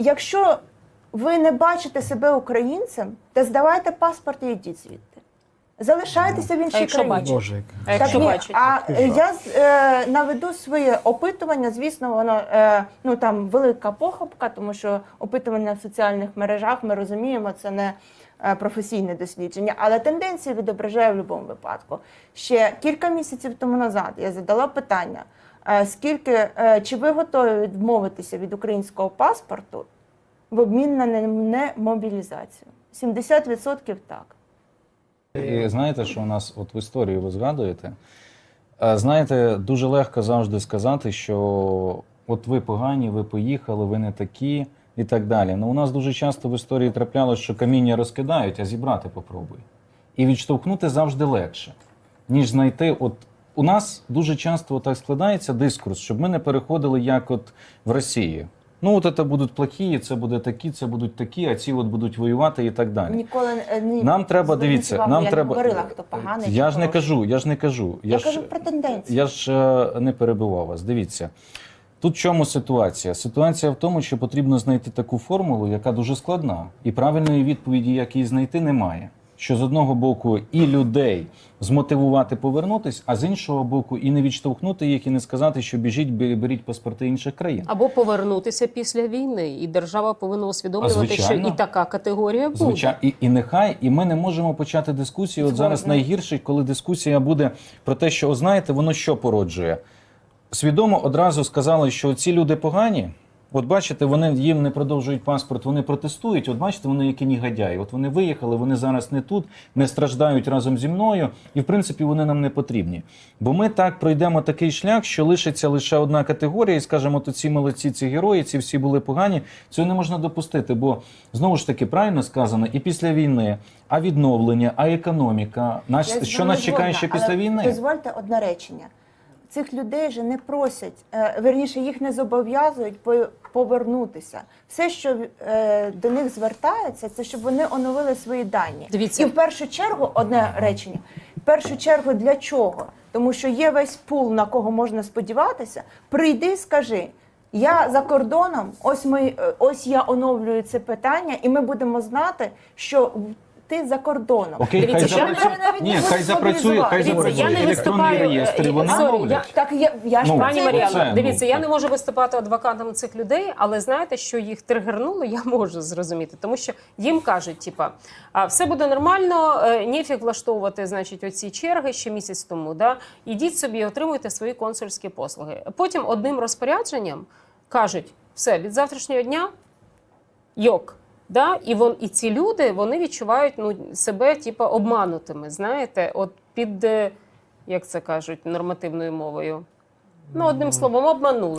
Якщо ви не бачите себе українцем, то здавайте паспорт і йдіть звідти. Залишайтеся в іншій країні. бачите? А якщо ні, бачать? а я е, наведу своє опитування. Звісно, воно е, ну там велика похопка, тому що опитування в соціальних мережах ми розуміємо, це не е, професійне дослідження, але тенденції відображає в будь-якому випадку. Ще кілька місяців тому назад я задала питання: скільки е, чи ви готові відмовитися від українського паспорту в обмін на не- немобілізацію? 70% так. І знаєте, що у нас от в історії ви згадуєте? Е, Знаєте, дуже легко завжди сказати, що от ви погані, ви поїхали, ви не такі і так далі. Ну, у нас дуже часто в історії траплялося, що каміння розкидають, а зібрати попробуй. І відштовхнути завжди легше, ніж знайти. От у нас дуже часто так складається дискурс, щоб ми не переходили як от в Росії. Ну, от це будуть плохі, це буде такі, це будуть такі, а ці от будуть воювати і так далі. Ніколи е, ні, Нам треба дивіться. увагу, Нам я треба не говорила, хто поганий. Я ж не кажу, я ж не кажу. Я ж, кажу про тенденцію. Я ж е, не перебивав вас. Дивіться. Тут в чому ситуація? Ситуація в тому, що потрібно знайти таку формулу, яка дуже складна, і правильної відповіді, як її знайти, немає. Що з одного боку і людей змотивувати повернутись, а з іншого боку, і не відштовхнути їх, і не сказати, що біжіть, бе- беріть паспорти інших країн. Або повернутися після війни, і держава повинна усвідомлювати, що і така категорія буде. Звичайно, і, і нехай, і ми не можемо почати дискусію. От зараз найгірше, коли дискусія буде про те, що, знаєте, воно що породжує. Свідомо одразу сказали, що ці люди погані. От бачите, вони їм не продовжують паспорт, вони протестують. От бачите, вони які негодяї. От вони виїхали, вони зараз не тут, не страждають разом зі мною, і в принципі вони нам не потрібні. Бо ми так пройдемо такий шлях, що лишиться лише одна категорія, і скажемо, то ці молодці, ці герої, ці всі були погані. Цього не можна допустити, бо знову ж таки правильно сказано, і після війни, а відновлення, а економіка. Нас Я що нас чекає ще після війни? Дозвольте одне речення. Цих людей же не просять, е, верніше їх не зобов'язують повернутися. Все, що е, до них звертається, це щоб вони оновили свої дані. Дивіться. І в першу чергу одне речення. В першу чергу для чого? Тому що є весь пул, на кого можна сподіватися. Прийди, скажи. Я за кордоном, ось ми е, ось я оновлюю це питання, і ми будемо знати, що ти за кордоном. Окей, Дивіться, хай я запрацює. мене навіть Ні, не хай запрацює, хай запрацює. я не електронні виступаю, реєстри. е, Вони сорі, оновлять. Так я, я ж Ну, Пані це Маріано, ну, дивіться, я так. не можу виступати адвокатом цих людей, але знаєте, що їх тригернуло, я можу зрозуміти, тому що їм кажуть, типа, а все буде нормально, е, ніфіг влаштовувати, значить, оці черги ще місяць тому. Да? Ідіть собі, отримуйте свої консульські послуги. Потім одним розпорядженням кажуть, все від завтрашнього дня йок. Да? І вон і ці люди вони відчувають ну себе типа обманутими. Знаєте, от під е, як це кажуть нормативною мовою. Ну одним словом, обманули.